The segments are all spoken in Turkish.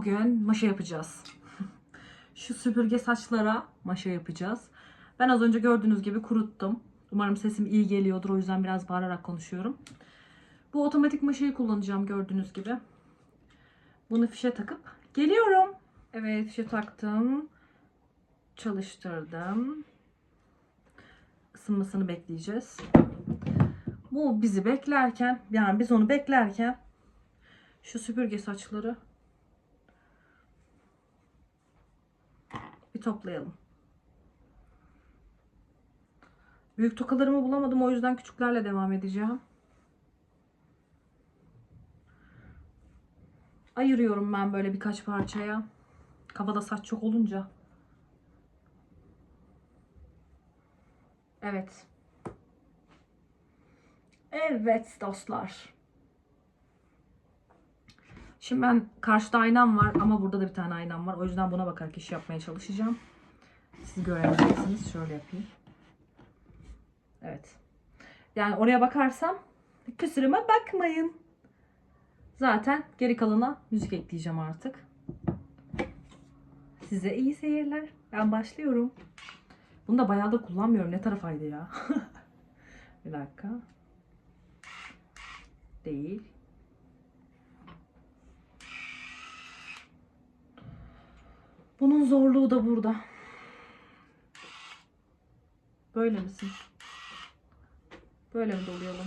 Bugün maşa yapacağız. Şu süpürge saçlara maşa yapacağız. Ben az önce gördüğünüz gibi kuruttum. Umarım sesim iyi geliyordur. O yüzden biraz bağırarak konuşuyorum. Bu otomatik maşayı kullanacağım gördüğünüz gibi. Bunu fişe takıp geliyorum. Evet fişe taktım. Çalıştırdım. Isınmasını bekleyeceğiz. Bu bizi beklerken yani biz onu beklerken şu süpürge saçları bir toplayalım. Büyük tokalarımı bulamadım o yüzden küçüklerle devam edeceğim. Ayırıyorum ben böyle birkaç parçaya. Kafada saç çok olunca. Evet. Evet dostlar. Şimdi ben karşıda aynam var ama burada da bir tane aynam var. O yüzden buna bakarak iş yapmaya çalışacağım. Siz göremeyeceksiniz. Şöyle yapayım. Evet. Yani oraya bakarsam kusuruma bakmayın. Zaten geri kalana müzik ekleyeceğim artık. Size iyi seyirler. Ben başlıyorum. Bunu da bayağı da kullanmıyorum. Ne tarafaydı ya? bir dakika. Değil. Bunun zorluğu da burada. Böyle misin? Böyle mi dolayalım?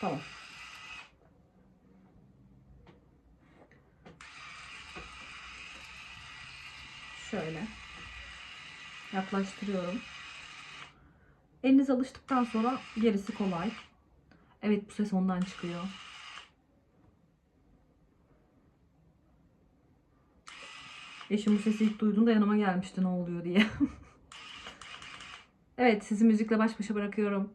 Tamam. Şöyle. Yaklaştırıyorum. Eliniz alıştıktan sonra gerisi kolay. Evet bu ses ondan çıkıyor. Eşim bu sesi ilk duyduğunda yanıma gelmişti ne oluyor diye. evet sizi müzikle baş başa bırakıyorum.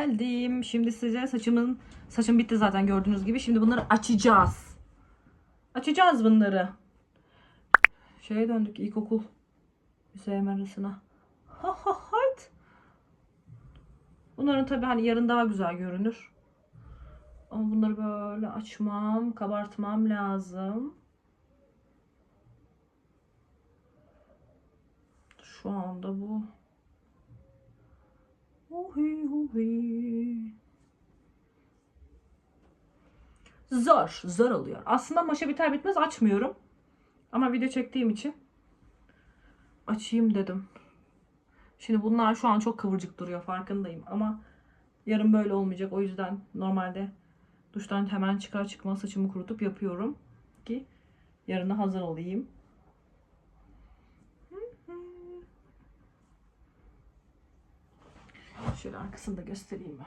Geldim. Şimdi size saçımın saçım bitti zaten gördüğünüz gibi. Şimdi bunları açacağız. Açacağız bunları. Şeye döndük ilkokul Hüseyin arasına. Ha ha hayt. Bunların tabi hani yarın daha güzel görünür. Ama bunları böyle açmam, kabartmam lazım. Şu anda bu. Uhi uhi. Zor, zor oluyor. Aslında maşa biter bitmez açmıyorum. Ama video çektiğim için açayım dedim. Şimdi bunlar şu an çok kıvırcık duruyor farkındayım ama yarın böyle olmayacak. O yüzden normalde duştan hemen çıkar çıkmaz saçımı kurutup yapıyorum ki yarına hazır olayım. Şöyle arkasını da göstereyim ben.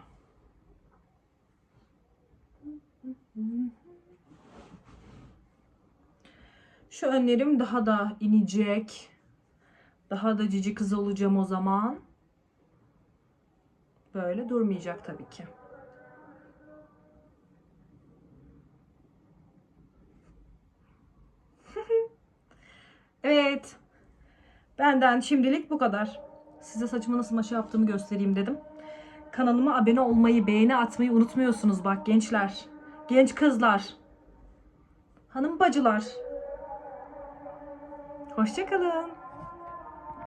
Şu önlerim daha da inecek. Daha da cici kız olacağım o zaman. Böyle durmayacak tabii ki. evet. Benden şimdilik bu kadar. Size saçımı nasıl maşa yaptığımı göstereyim dedim. Kanalıma abone olmayı, beğeni atmayı unutmuyorsunuz bak gençler. Genç kızlar. Hanım bacılar. Hoşçakalın.